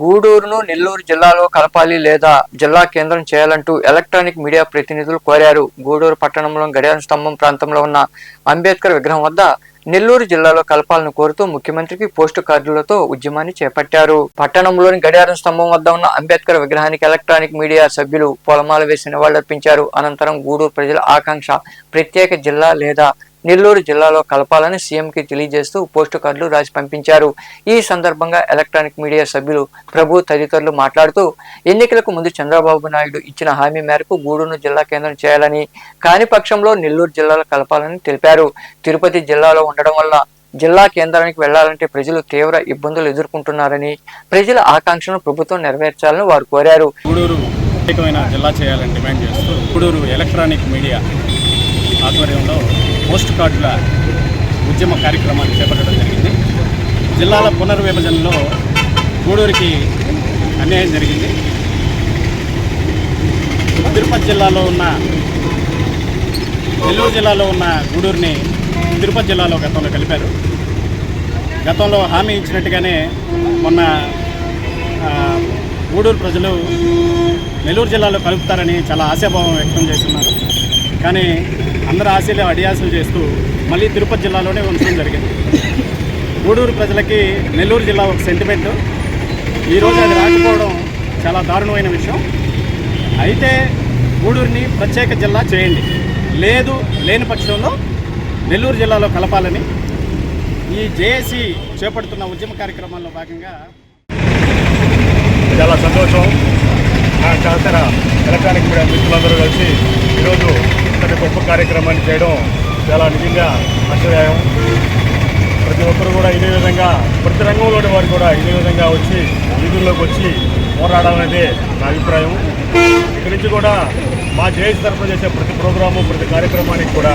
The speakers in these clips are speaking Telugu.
గూడూరును నెల్లూరు జిల్లాలో కలపాలి లేదా జిల్లా కేంద్రం చేయాలంటూ ఎలక్ట్రానిక్ మీడియా ప్రతినిధులు కోరారు. గూడూరు పట్టణంలో గడియార స్తంభం ప్రాంతంలో ఉన్న అంబేద్కర్ విగ్రహం వద్ద నెల్లూరు జిల్లాలో కలపాలను కోరుతూ ముఖ్యమంత్రికి పోస్టు కార్డులతో ఉద్యమాన్ని చేపట్టారు. పట్టణంలోని గడియారం స్తంభం వద్ద ఉన్న అంబేద్కర్ విగ్రహానికి ఎలక్ట్రానిక్ మీడియా సభ్యులు పొలమాలు వేసి నివాళులర్పించారు. అనంతరం గూడూరు ప్రజల ఆకాంక్ష ప్రత్యేక జిల్లా లేదా నెల్లూరు జిల్లాలో కలపాలని సీఎంకి తెలియజేస్తూ పోస్టు కార్డులు రాసి పంపించారు. ఈ సందర్భంగా ఎలక్ట్రానిక్ మీడియా సభ్యులు ప్రభు తదితరులు మాట్లాడుతూ ఎన్నికలకు ముందు చంద్రబాబు నాయుడు ఇచ్చిన హామీ మేరకు గూడూరును జిల్లా కేంద్రం చేయాలని కాని పక్షంలో నెల్లూరు జిల్లాలో కలపాలని తెలిపారు. తిరుపతి జిల్లాలో ఉండడం వల్ల జిల్లా కేంద్రానికి వెళ్ళాలంటే ప్రజలు తీవ్ర ఇబ్బందులు ఎదుర్కొంటున్నారని ప్రజల ఆకాంక్షను ప్రభుత్వం నెరవేర్చాలని వారు కోరారు. గూడూరు ప్రత్యేకమైన జిల్లా చేయాలని డిమాండ్ చేస్తూ గూడూరు ఎలక్ట్రానిక్ మీడియా ఆధ్వర్యంలో పోస్ట్ కార్డుల ఉద్యమ కార్యక్రమాన్ని చేపట్టడం జరిగింది. జిల్లాల పునర్విభజనలో గూడూరుకి అన్యాయం జరిగింది. తిరుపతి జిల్లాలో ఉన్న నెల్లూరు జిల్లాలో ఉన్న గూడూరుని తిరుపతి జిల్లాలో గతంలో కలిపారు. గతంలో హామీ ఇచ్చినట్టుగానే మొన్న గూడూరు ప్రజలు నెల్లూరు జిల్లాలో కలుపుతారని చాలా ఆశాభావం వ్యక్తం చేస్తున్నారు. కానీ అందరు ఆశలు అడియాసలు చేస్తూ మళ్ళీ తిరుపతి జిల్లాలోనే ఉంచడం జరిగింది. గూడూరు ప్రజలకి నెల్లూరు జిల్లా ఒక సెంటిమెంట్ ఈరోజు అది రాకపోవడం చాలా దారుణమైన విషయం. అయితే గూడూరుని ప్రత్యేక జిల్లా చేయండి. లేదు లేని పక్షంలో నెల్లూరు జిల్లాలో కలపాలని ఈ జేఏసీ చేపడుతున్న ఉద్యమ కార్యక్రమాల్లో భాగంగా చాలా సంతోషం. నా సహచర ఎలక్ట్రానిక్ మీడియా మిత్రులందరూ కలిసి ఈరోజు ఇంత గొప్ప కార్యక్రమాన్ని చేయడం చాలా నిజంగా ఆశ్చర్యం ప్రతి ఒక్కరు కూడా ఇదే విధంగా ప్రతి రంగంలోని వారు కూడా ఇదే విధంగా వచ్చి వీధుల్లోకి వచ్చి పోరాడాలనేదే నా అభిప్రాయం. ఇక్కడి నుంచి కూడా మా జేఏసీ తరఫున చేసే ప్రతి ప్రోగ్రాము ప్రతి కార్యక్రమానికి కూడా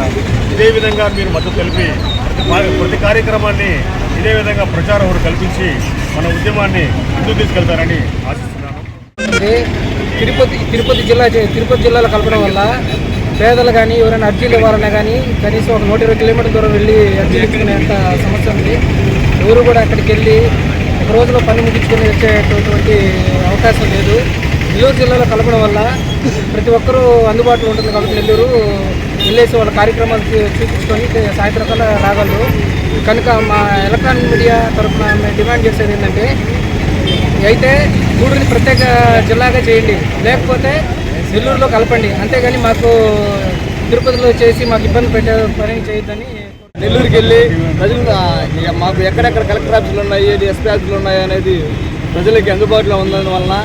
ఇదే విధంగా మీరు మద్దతు కలిపి ప్రతి ప్రతి కార్యక్రమాన్ని ఇదే విధంగా ప్రచారం ఒకరు కల్పించి మన ఉద్యమాన్ని ముందుకు తీసుకెళ్తారని ఆశిస్తున్నాను. తిరుపతి తిరుపతి జిల్లా చే- తిరుపతి జిల్లాలో కలపడం వల్ల పేదలు కానీ ఎవరైనా అర్జీలు ఇవ్వాలన్నా కానీ కనీసం ఒక నూట ఇరవై కిలోమీటర్ల దూరం వెళ్ళి అర్జీలు ఇచ్చుకునేంత సమస్య ఉంది. ఎవరు కూడా అక్కడికి వెళ్ళి ఒక రోజులో పని ముగించుకుని వచ్చేటటువంటి అవకాశం లేదు. నెల్లూరు జిల్లాలో కలపడం వల్ల ప్రతి ఒక్కరూ అందుబాటులో ఉంటుంది కాబట్టి నెల్లూరు వెళ్ళేసి వాళ్ళ కార్యక్రమాలు చూపించుకొని సాయంత్రం కల్లా రాగలరు. కనుక మా ఎలక్ట్రానిక్ మీడియా తరఫున మేము డిమాండ్ చేసేది ఏంటంటే అయితే గూడూరుని ప్రత్యేక జిల్లాగా చేయండి. లేకపోతే నెల్లూరులో కలపండి. అంతేగాని మాకు తిరుపతిలో చేసి మాకు ఇబ్బంది పెట్టే పని చేయొద్దని నెల్లూరుకి వెళ్ళి ప్రజలు మాకు ఎక్కడెక్కడ కలెక్టర్ ఆఫీసులు ఉన్నాయి ఎస్పీ ఆఫీసులు ఉన్నాయి అనేది ప్రజలకి అందుబాటులో ఉన్నందు వలన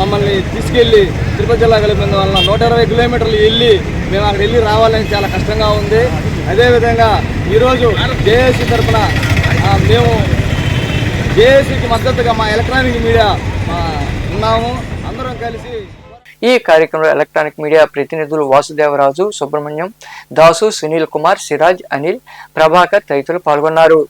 మమ్మల్ని తీసుకెళ్ళి తిరుపతి జిల్లా కలిపినందు వలన నూట ఇరవై కిలోమీటర్లు వెళ్ళి మేము అక్కడ వెళ్ళి రావాలని చాలా కష్టంగా ఉంది. అదేవిధంగా ఈరోజు జేఏసీ తరఫున మేము జేఏసీకి మద్దతుగా మా ఎలక్ట్రానిక్ మీడియా ఉన్నాము. అందరం కలిసి ఈ కార్యక్రమంలో ఎలక్ట్రానిక్ మీడియా ప్రతినిధులు వాసుదేవరాజు సుబ్రహ్మణ్యం దాసు సునీల్ కుమార్ సిరాజ్ అనిల్ ప్రభాకర్ తదితరులు పాల్గొన్నారు.